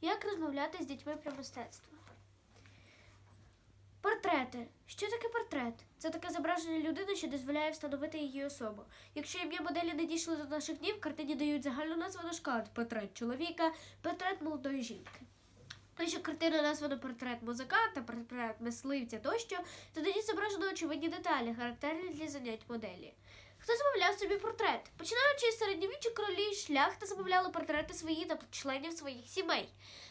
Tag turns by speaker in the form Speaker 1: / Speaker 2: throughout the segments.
Speaker 1: Як розмовляти з дітьми про мистецтво? Портрети. Що таке портрет? Це таке зображення людини, що дозволяє встановити її особу. Якщо ім'я моделі не дійшли до наших днів, картині дають загальну назву на шкалат портрет чоловіка, портрет молодої жінки. Якщо картина названа портрет музиканта, портрет мисливця тощо, то тоді зображено очевидні деталі, характерні для занять моделі. Хто замовляв собі портрет? Починаючи з середньовіччя королі, шляхта замовляли портрети свої та членів своїх сімей.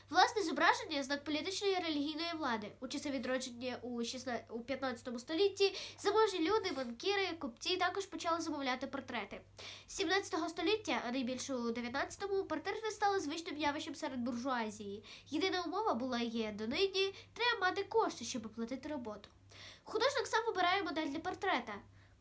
Speaker 1: Власне зображення знак політичної і релігійної влади. У часи відродження у 16, у 15 столітті заможні люди, банкіри, купці також почали замовляти портрети. З 17 століття, а найбільше у 19-му, портрети стали звичним явищем серед буржуазії. Єдина умова була є донині треба мати кошти, щоб оплатити роботу. Художник сам вибирає модель для портрета.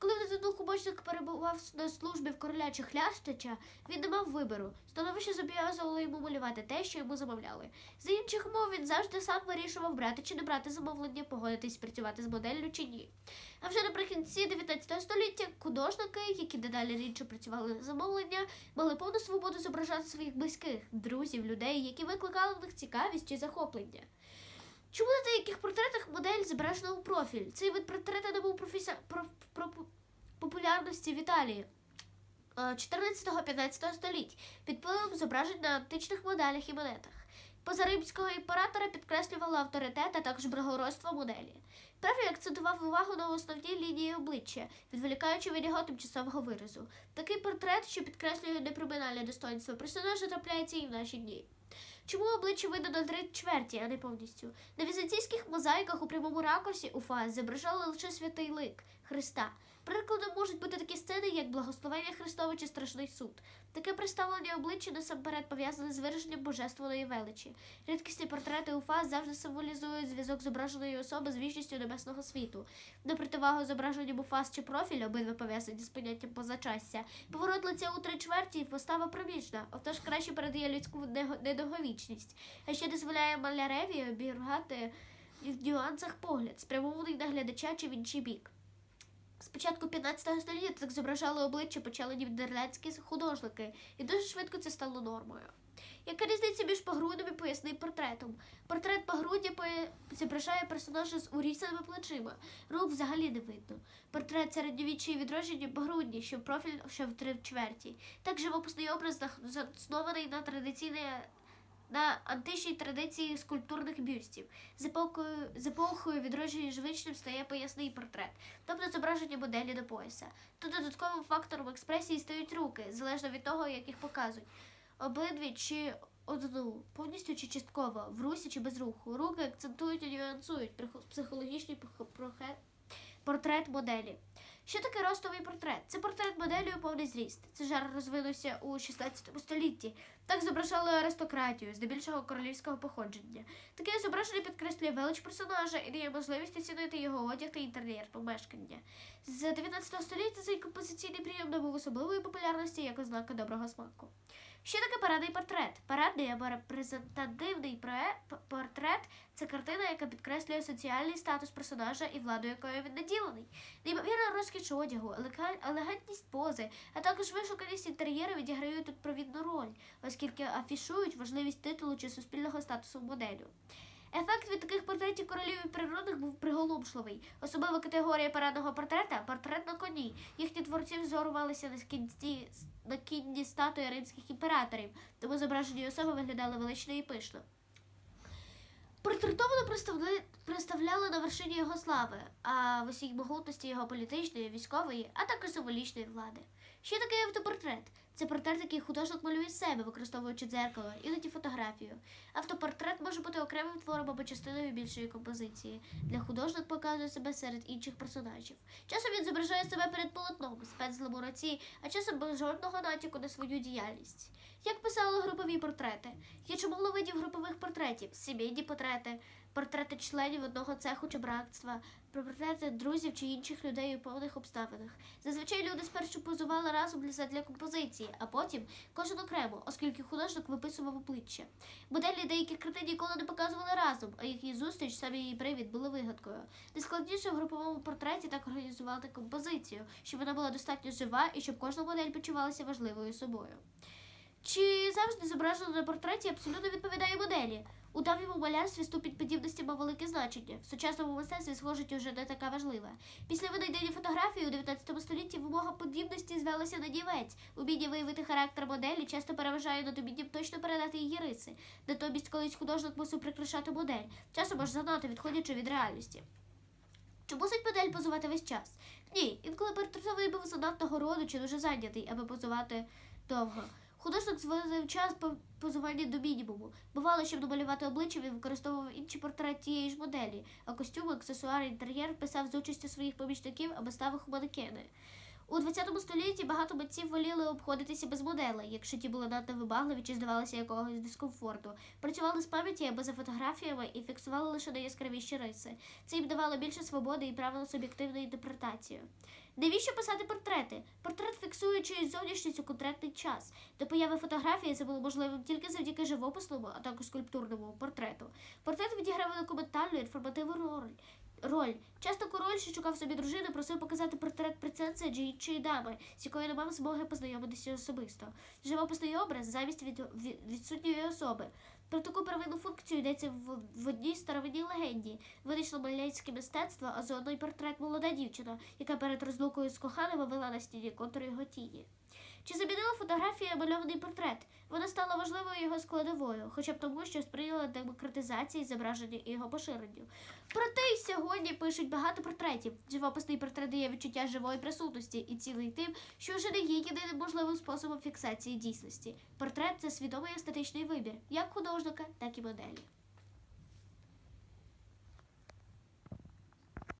Speaker 1: Коли дитину художник перебував на службі в короля чи хлястича, він не мав вибору. Становище зобов'язувало йому малювати те, що йому замовляли. За інших мов він завжди сам вирішував брати чи не брати замовлення, погодитись працювати з моделлю чи ні. А вже наприкінці 19 століття художники, які дедалі рідше працювали замовлення, мали повну свободу зображати своїх близьких, друзів, людей, які викликали в них цікавість чи захоплення. Чому на деяких портретах модель зображена у профіль? Цей вид портрета набув професі... про... про... популярності в Італії. 14-15 століть під впливом зображень на античних моделях і монетах. Поза римського імператора підкреслювало авторитет, а також благородство моделі. Профіль акцентував увагу на основній лінії обличчя, відволікаючи від його тимчасового виразу. Такий портрет, що підкреслює неприминальне достоинство персонажа, трапляється і в наші дні. Чому обличчя видно на три чверті, а не повністю? На візантійських мозаїках у прямому ракурсі уфа зображали лише святий лик Христа. Прикладом можуть бути такі сцени, як благословення Христове чи страшний суд. Таке представлення обличчя насамперед пов'язане з вираженням божественної величі. Рідкісні портрети уфа завжди символізують зв'язок зображеної особи з вічністю небесного світу. На противагу зображенням уфас чи профіль, обидва пов'язані з поняттям позачастя. Поворот лиця у три чверті постава проміжна, отож краще передає людську недовговічність, а ще дозволяє маляреві обірвати в нюансах погляд, спрямований на глядача чи в інший бік. З початку 15 століття так зображали обличчя почали нідерландські художники, і дуже швидко це стало нормою. Яка різниця між погрудом і поясним портретом? Портрет погруддя зображає персонажа з урізаними плечима. Рук взагалі не видно. Портрет середньовіччя і відродження погрудні, що профіль ще в три чверті. Так живописний образ заснований на традиційне на античній традиції скульптурних бюстів. З епохою, з епохою відродження звичним стає поясний портрет, тобто зображення моделі до пояса. Тут додатковим фактором експресії стають руки, залежно від того, як їх показують. Обидві чи одну, повністю чи частково, в русі чи без руху. Руки акцентують і нюансують прохе- портрет моделі. Що таке ростовий портрет? Це портрет моделі у повний зріст. Це жар розвинувся у 16 столітті. Так зображали аристократію, здебільшого королівського походження. Таке зображення підкреслює велич персонажа і дає можливість оцінити його одяг та інтер'єр помешкання. З 19 століття цей композиційний прийом набув особливої популярності як ознака доброго смаку. Що таке парадний портрет? Парадний або репрезентативний пре- портрет це картина, яка підкреслює соціальний статус персонажа і владу, якою він наділений. Неймовірна розкіш одягу, елегантність пози, а також вишуканість інтер'єру відіграють тут провідну роль, оскільки афішують важливість титулу чи суспільного статусу моделю. Ефект від таких портретів королів і природних був приголомшливий. Особлива категорія парадного портрета портрет на коні. Їхні творці взорувалися на кінці на кінні статуї римських імператорів, тому зображені особи виглядали велично і пишно. Портретовано представляли, на вершині його слави, а в усій могутності його політичної, військової, а також символічної влади. Що таке автопортрет? Це портрет, який художник малює себе, використовуючи дзеркало, іноді фотографію. Автопортрет може бути окремим твором або частиною більшої композиції. Для художник показує себе серед інших персонажів. Часом він зображає себе перед полотном, руці, а часом без жодного натяку на свою діяльність. Як писали групові портрети? Є чимало видів групових портретів: сімейні портрети, портрети членів одного цеху чи братства, портрети друзів чи інших людей у повних обставинах. Зазвичай люди спершу позували разом для, для композиції, а потім кожен окремо, оскільки художник виписував обличчя. Моделі деяких картин ніколи не показували разом, а їхній зустріч, саме її привід, були вигадкою. Найскладніше в груповому портреті так організувати композицію, щоб вона була достатньо жива і щоб кожна модель почувалася важливою собою. Чи завжди зображено на портреті абсолютно відповідає моделі? У давньому малярстві ступінь подібності мав велике значення. В сучасному мистецтві схожість уже не така важлива. Після винайдення фотографії у 19 столітті вимога подібності звелася на нівець. Уміння виявити характер моделі часто переважає над умінням точно передати її риси. Натомість колись художник мусив прикрашати модель, часом аж занадто відходячи від реальності. Чи мусить модель позувати весь час? Ні, інколи портретовий був занадто городу чи дуже зайнятий, аби позувати довго. Художник звозив час по позування до мінімуму. Бувало, щоб намалювати обличчя, він використовував інші портрети тієї ж моделі, а костюми, аксесуари, інтер'єр писав з участю своїх помічників або ставив манекени. У 20 столітті багато митців воліли обходитися без моделей, якщо ті були надто вибагливі чи здавалися якогось дискомфорту. Працювали з пам'яті або за фотографіями і фіксували лише найяскравіші риси. Це їм давало більше свободи і право на суб'єктивну інтерпретацію. Навіщо писати портрети? Портрет фіксує чиюсь зовнішність у конкретний час. До появи фотографії це було можливим тільки завдяки живописному, а також скульптурному портрету. Портрет відіграв документальну інформативну роль. Роль. Часто король, що шукав собі дружину, просив показати портрет принцеси іншої дами, з якою не мав змоги познайомитися особисто. Живописний образ замість від, від, відсутньої особи. Про таку первинну функцію йдеться в, в одній старовинній легенді. Винайшло малярське мистецтво, а заодно й портрет молода дівчина, яка перед розлукою з коханим вела на стіні контур його тіні. Чи замінила фотографія мальований портрет? Вона стала важливою його складовою, хоча б тому, що сприяла демократизації зображення і його поширенню. Проте й сьогодні пишуть багато портретів. Живописний портрет дає відчуття живої присутності і цілий тим, що вже не є єдиним можливим способом фіксації дійсності. Портрет це свідомий естетичний вибір, як художника, так і моделі.